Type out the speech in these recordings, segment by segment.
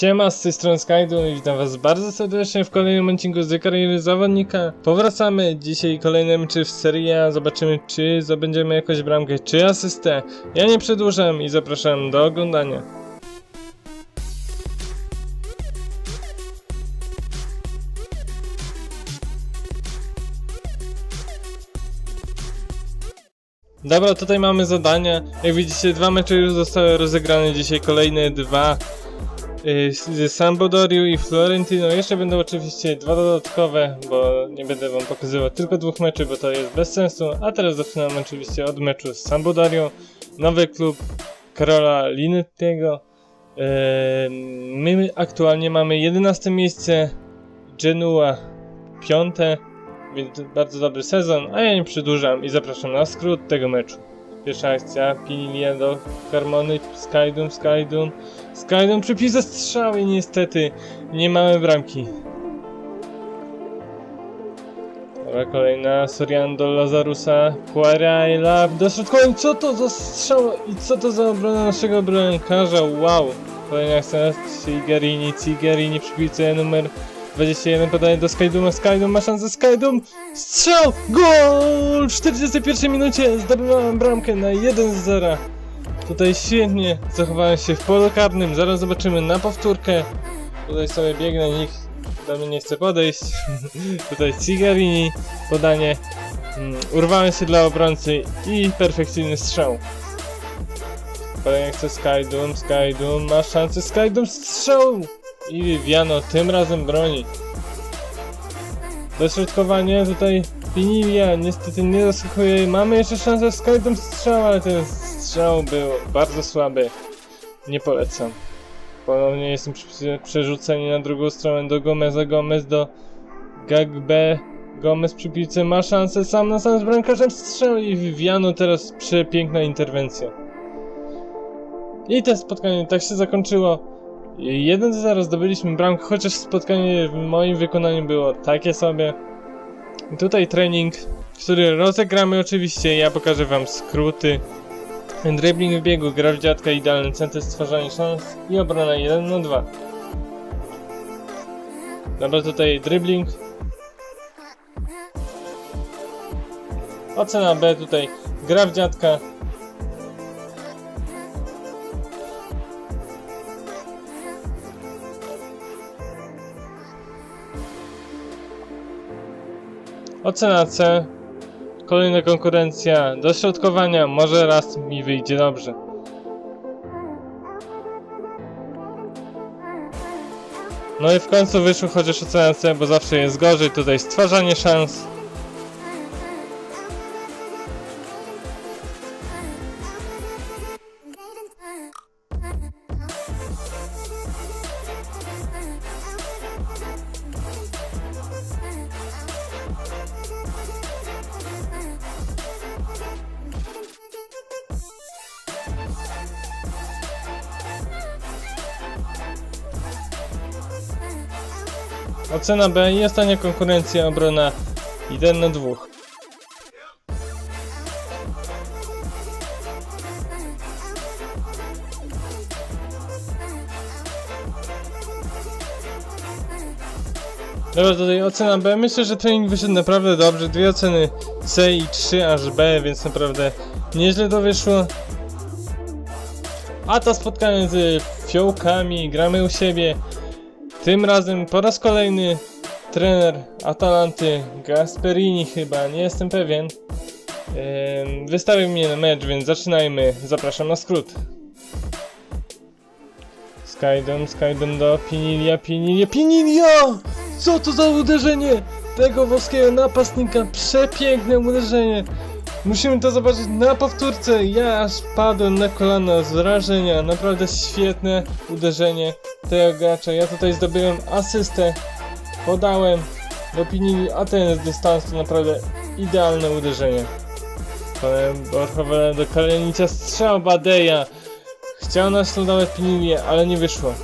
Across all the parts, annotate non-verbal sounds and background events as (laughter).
Siema, z tej strony Skydu i witam was bardzo serdecznie w kolejnym odcinku z kariery zawodnika. Powracamy dzisiaj kolejne mecze w Serie A, zobaczymy czy zdobędziemy jakąś bramkę, czy asystę. Ja nie przedłużam i zapraszam do oglądania. Dobra, tutaj mamy zadania. Jak widzicie, dwa mecze już zostały rozegrane, dzisiaj kolejne dwa y, z Sampdoriu i Florentino. Jeszcze będą oczywiście dwa dodatkowe, bo nie będę wam pokazywał tylko dwóch meczy, bo to jest bez sensu. A teraz zaczynam oczywiście od meczu z Sampdoriu. Nowy klub Karola Linettiego. Yy, my aktualnie mamy 11 miejsce, Genua 5, więc bardzo dobry sezon, a ja nie przedłużam i zapraszam na skrót tego meczu. Pierwsza akcja, Pinilia do Carmony, Skydum, Skydum. Skydum przypisa strzał i niestety nie mamy bramki. Dobra, kolejna, Sorian do Lazarusa, Quaraila, dośrodkowań, co to za strzał i co to za obrona naszego bramkarza, wow. Kolejna akcja, Cigerini, Cigerini przy piłce numer 21 podaje do Skyduma, Skydum ma szansę, Skydum, strzał, gol! W 41 minucie zdobywałem bramkę na 1-0. Tutaj świetnie zachowałem się w polu karnym, zaraz zobaczymy na powtórkę. Tutaj sobie biegnę, nikt do mnie nie chce podejść. (laughs) Tutaj Cigarini, podanie. Mm, Urwałem się dla obrońcy i perfekcyjny strzał. Kolejny chce Skydum, Skydum, ma szansę, Skydum strzał! I Viviano tym razem broni. Dośrodkowanie tutaj Pinilia niestety nie zaskakuje. Mamy jeszcze szansę z każdym strzał, ale ten strzał był bardzo słaby. Nie polecam. Ponownie jestem przerzuceni na drugą stronę do Gomeza. Gomez do Gagbe. Gomez przy piłce ma szansę sam na sam z bramkarzem strzał i Viviano teraz przepiękna interwencja. I to spotkanie tak się zakończyło. 1-0 zdobyliśmy bramkę, chociaż spotkanie w moim wykonaniu było takie sobie. Tutaj trening, który rozegramy oczywiście, ja pokażę wam skróty. Dribbling w biegu, gra w dziadka, idealny centrum, stwarzanie szans i obrona 1 na 2. Dobra, tutaj dribbling. Ocena B tutaj, gra w dziadka. Ocena C. Kolejna konkurencja. Do środkowania. Może raz mi wyjdzie dobrze. No i w końcu wyszło chociaż ocena C, bo zawsze jest gorzej. Tutaj stwarzanie szans. Ocena B i ostatnia konkurencja obrona 1 na 2. Dobra, tutaj ocena B. Myślę, że trening wyszedł naprawdę dobrze. Dwie oceny C i 3 aż B, więc naprawdę nieźle to wyszło. A to spotkanie z fiołkami, gramy u siebie. Tym razem po raz kolejny trener Atalanty Gasperini chyba, nie jestem pewien. Wystawił mnie na mecz, więc zaczynajmy. Zapraszam na skrót. Skydom, Skydom do Pinilia, Pinilia, Pinilia! Co to za uderzenie tego włoskiego napastnika? Przepiękne uderzenie! Musimy to zobaczyć na powtórce. Ja aż padłem na kolana z wrażenia. Naprawdę świetne uderzenie tego gracza. Ja tutaj zdobyłem asystę. Podałem do Pinili, a ten z dystansu naprawdę idealne uderzenie. Potem Borchowele do Kalenicia strzał Badeja. Chciał naśladować Pinilię, ale nie wyszło.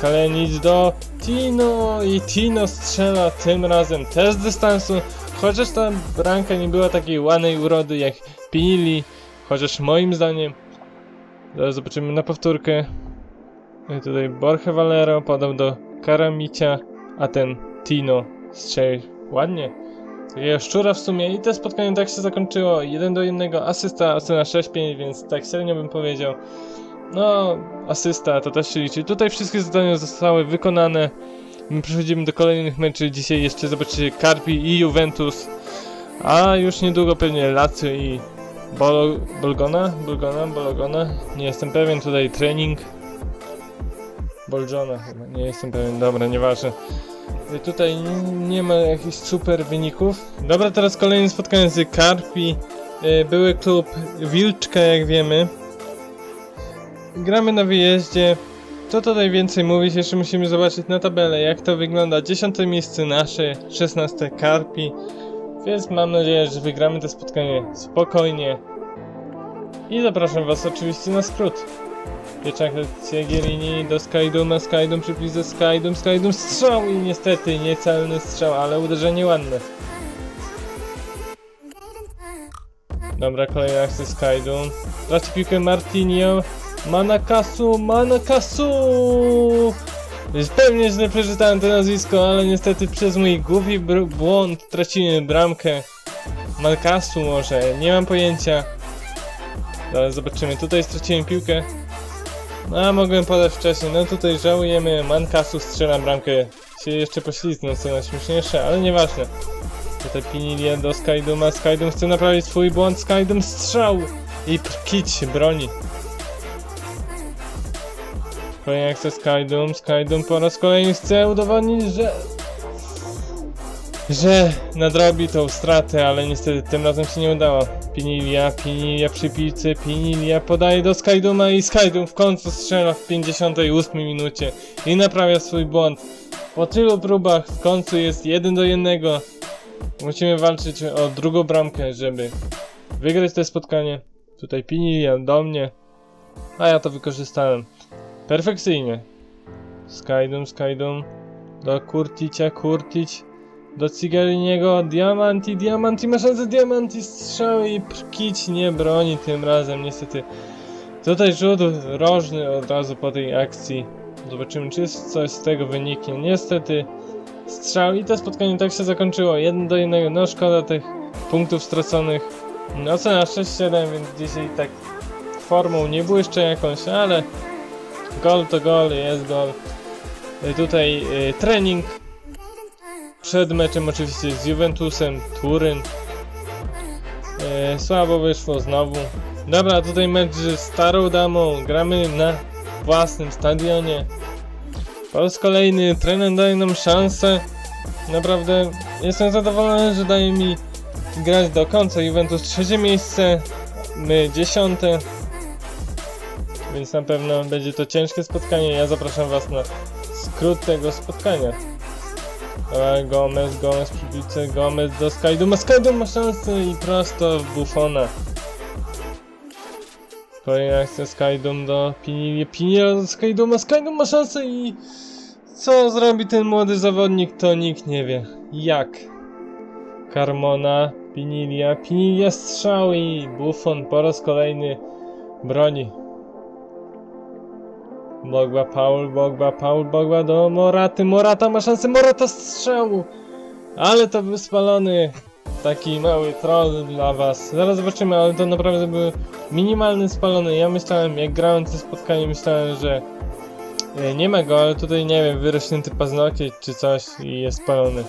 Kalenic do Tino i Tino strzela tym razem też z dystansu. Chociaż ta bramka nie była takiej ładnej urody jak Pinili, chociaż moim zdaniem. Zaraz zobaczymy na powtórkę. Y, Tutaj Borja Valero podał do Karamicia, a ten Tino strzelił ładnie. Takiego szczura w sumie i to spotkanie tak się zakończyło. 1 do 1, asysta, ocena 6-5, więc tak średnio bym powiedział. No, asysta to też się liczy. Tutaj wszystkie zadania zostały wykonane. My przechodzimy do kolejnych meczy. Dzisiaj jeszcze zobaczycie Carpi i Juventus. A już niedługo pewnie Lazio i Bolo, Bolgona? Bolgona? Bologona? Nie jestem pewien. Tutaj trening. Bolżona chyba. Nie jestem pewien. Dobra, nieważne. Y, Tutaj nie ma jakichś super wyników. Dobra, teraz kolejne spotkanie z Carpi. Y, Były klub Wilczka, jak wiemy. Gramy na wyjeździe. Co tutaj więcej mówić? Jeszcze musimy zobaczyć na tabelę, jak to wygląda. Dziesiąte miejsce nasze, 16 Karpi. Więc mam nadzieję, że wygramy to spotkanie spokojnie. I zapraszam Was oczywiście na skrót. Pieczak Ciegielini do Skyduma, Skydum ze Skydum, Skydum strzał i niestety niecelny strzał, ale uderzenie ładne. Dobra, kolejna akcja Skydum. Traci piłkę Martinio. Manakasu, Manakasu! Pewnie źle przeczytałem to nazwisko, ale niestety przez mój głupi błąd traciłem bramkę. Manakasu może, nie mam pojęcia. Ale zobaczymy, tutaj straciłem piłkę. No, a mogłem podać wcześniej, no tutaj żałujemy, Mankasu strzela bramkę. Się jeszcze poślizgnął, co najśmieszniejsze, ale nieważne. Tutaj Pinilia do Skyduma, Skydum chce naprawić swój błąd, Skydum strzał! I Kić broni. Akcja Skydum, Skydum po raz kolejny chce udowodnić, że... Że nadrobi tą stratę, ale niestety tym razem się nie udało. Pinilia, Pinilia przy piłce, Pinilia podaje do Skyduma i Skydum w końcu strzela w 58 minucie i naprawia swój błąd. Po tylu próbach w końcu jest 1 do 1. Musimy walczyć o drugą bramkę, żeby wygrać to spotkanie. Tutaj Pinilia do mnie, a ja to wykorzystałem. Perfekcyjnie. Skydum, Skydum. Do Kurticia, Kurtic. Do Cigaliniego, Diamanti, Diamanti, ma szansę Diamanti, strzał i Prkić nie broni tym razem, niestety. Tutaj rzut rożny od razu po tej akcji. Zobaczymy, czy jest coś z tego wynikiem. Niestety strzał i to spotkanie tak się zakończyło. 1 do 1, no szkoda tych punktów straconych. No, Ocena 6-7, więc dzisiaj tak formą nie błyszczę jakąś, ale Gol to gol, jest gol. Y, Tutaj y, trening. Przed meczem oczywiście z Juventusem, Turyn. Y, słabo wyszło znowu. Dobra, tutaj mecz z Starą Damą. Gramy na własnym stadionie. Po raz kolejny trener daje nam szansę. Naprawdę jestem zadowolony, że daje mi grać do końca. Juventus trzecie miejsce, my dziesiąte. Więc na pewno będzie to ciężkie spotkanie. Ja zapraszam Was na skrót tego spotkania. Dobra, Gomez, Gomez przy Gomez do Skyduma. Skydum ma szansę i prosto w Buffona. Kolejna akcja Skydum do Pinilia, Pinilia do Skyduma. Skydum ma szansę i... Co zrobi ten młody zawodnik, to nikt nie wie. Jak? Carmona, Pinilia, Pinilia strzał i Buffon po raz kolejny broni. Bogba, Paul, Bogba, Paul, Bogba do Moraty, Morata ma szansę, Morata strzału! Ale to był spalony taki mały troll dla was. Zaraz zobaczymy, ale to naprawdę był minimalny spalony. Ja myślałem, jak grałem to spotkanie, myślałem, że e, nie ma go, ale tutaj nie wiem, wyrośnięty paznokieć czy coś i jest spalony.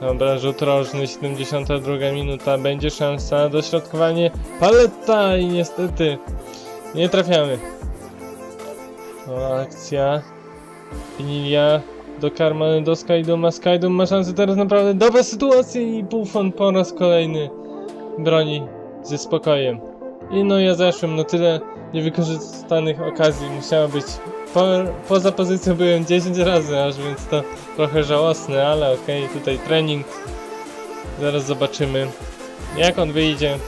Dobra, rzut rożny, 72 minuta, będzie szansa dośrodkowanie paleta i niestety nie trafiamy. O, akcja. Pinilia do Karmany, do Skyduma. Skydum ma szansę teraz naprawdę dobre sytuacje i Buffon po raz kolejny broni ze spokojem. I no ja zeszłem, no tyle niewykorzystanych okazji musiało być. Po, poza pozycją byłem 10 razy aż, więc to trochę żałosne, ale okej, tutaj trening. Zaraz zobaczymy jak on wyjdzie.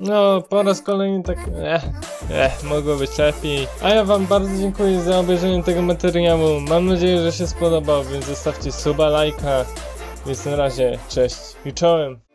No, po raz kolejny tak... Eh, eh, mogło być lepiej. A ja wam bardzo dziękuję za obejrzenie tego materiału. Mam nadzieję, że się spodobał, więc zostawcie suba, lajka. Więc na razie, cześć i czołem.